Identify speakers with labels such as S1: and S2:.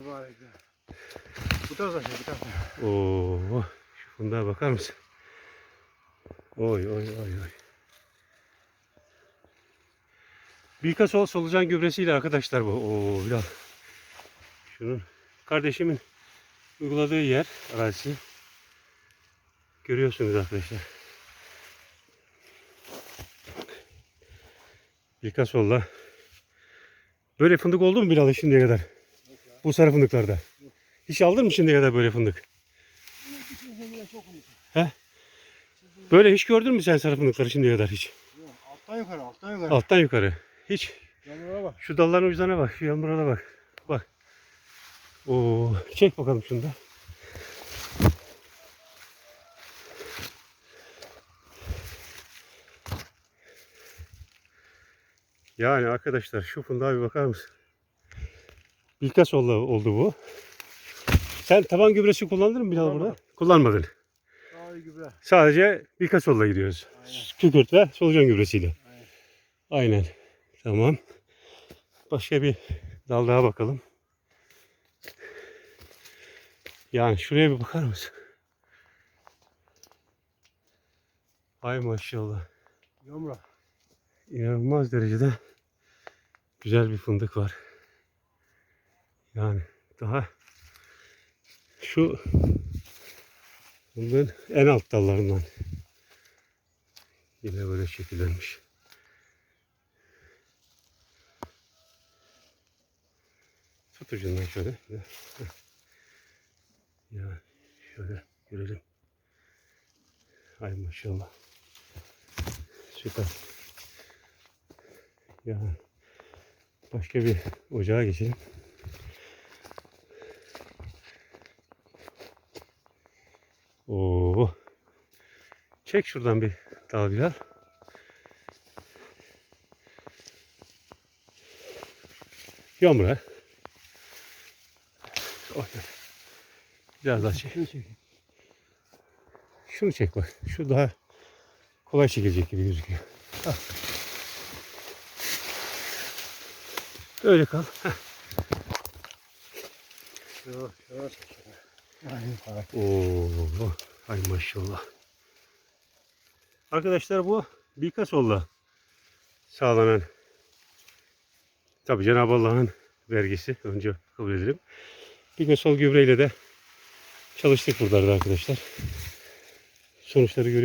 S1: Mübarek ya. Bu tarafa şey, bu tarafa.
S2: Oo, şu fındığa bakar mısın? Oy oy oy oy. Bilkasol solucan gübresiyle arkadaşlar bu. Oo biraz. Şunun kardeşimin uyguladığı yer arazisi. Görüyorsunuz arkadaşlar. Bilkasol'la. Böyle fındık oldu mu Bilal şimdiye kadar? Bu sarı fındıklarda. Hiç aldın mı şimdiye kadar böyle fındık? Böyle hiç gördün mü sen sarı fındıkları şimdiye kadar hiç?
S1: Alttan yukarı, alttan yukarı.
S2: Alttan yukarı. Hiç.
S1: Yanlara bak.
S2: Şu dalların ucuna bak. Şu yanlarına bak. Bak. Oo, çek bakalım şunu da. Yani arkadaşlar şu fındığa bir bakar mısın? Bilkas oldu, oldu bu. Sen taban gübresi kullandın mı Bilal burada? Kullanmadın.
S1: İyi gübre.
S2: Sadece Bilkasol'la gidiyoruz.
S1: Aynen.
S2: Kükürt ve solucan gübresiyle.
S1: Aynen.
S2: Aynen. Tamam. Başka bir dal daha bakalım. Yani şuraya bir bakar mısın? Ay maşallah.
S1: Yomra.
S2: İnanılmaz derecede güzel bir fındık var. Yani daha şu fındığın en alt dallarından yine böyle şekillenmiş. Tut ucundan şöyle. Ya şöyle görelim. Ay maşallah. Süper. Ya başka bir ocağa geçelim. Oo. Çek şuradan bir dalgalar. Yomra. Oh, Biraz daha çek.
S1: Şunu
S2: çek bak. Şu daha kolay çekilecek gibi gözüküyor. Al. Öyle kal. Heh.
S1: Şu,
S2: Oo, ay maşallah. Arkadaşlar bu Bikasol'la sağlanan tabi Cenab-ı Allah'ın vergisi önce kabul edelim. Bikasol gübreyle de çalıştık buralarda arkadaşlar. Sonuçları görüyorsunuz.